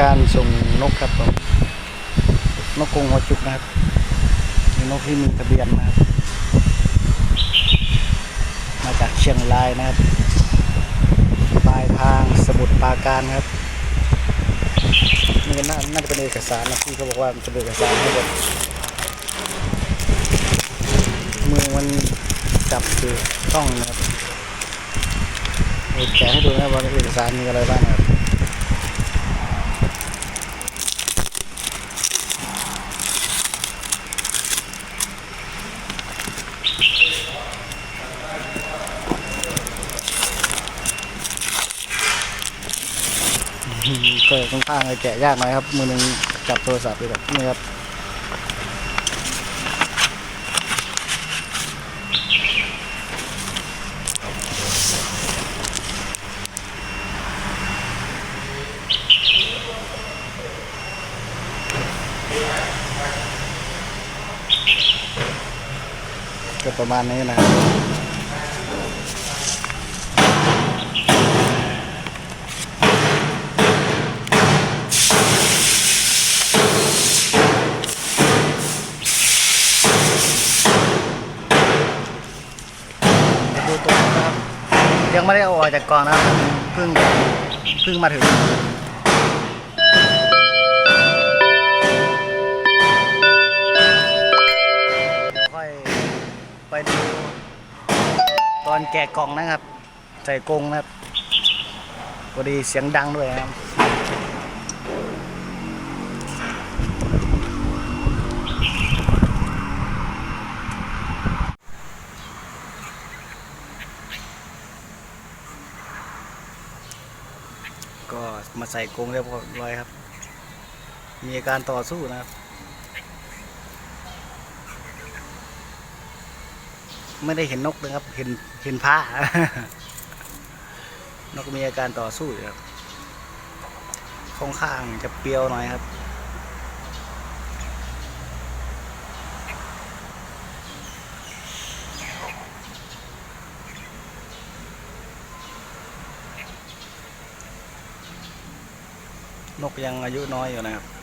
การส่งนกครับผมนกกงหัวจุกนะครับมีนกที่มีทะเบียนนะครับ มาจากเชียงรายนะครับปลายทางสมุทรปราการครับนี่น่าน่าจะเป็นเอกสารนะที่เขาบอกว่ามันเป็นเอกสารให้หมดมือมันจับคือต้องนะครับแกะให้ดูนะว่าเอกสารมีอะไรบ้างนะครับ ก็ต้องข้างจะแกะยากหน่อยครับ มือหนึงจับโทรศัพท์ไปแบบนี้ครับ ก็ประมาณนี้นะครับดูตัวนะครับยังไม่ได้เอาออกจากกล่องนะครับเพิ่งเพิ่งมาถึง ตอนแกะกล่องนะครับ ใส่กรงนะครับพอดีเสียงดังด้วยครับก็มาใส่กรงเรียบร้อยครับ มีอาการต่อสู้นะครับ ไม่ได้เห็นนกเลยครับ เห็นเห็นผ้านกมีอาการต่อสู้อยู่ครับค่อนข้างจะเปรียวหน่อยครับ นกยังอายุน้อยอยู่นะครับ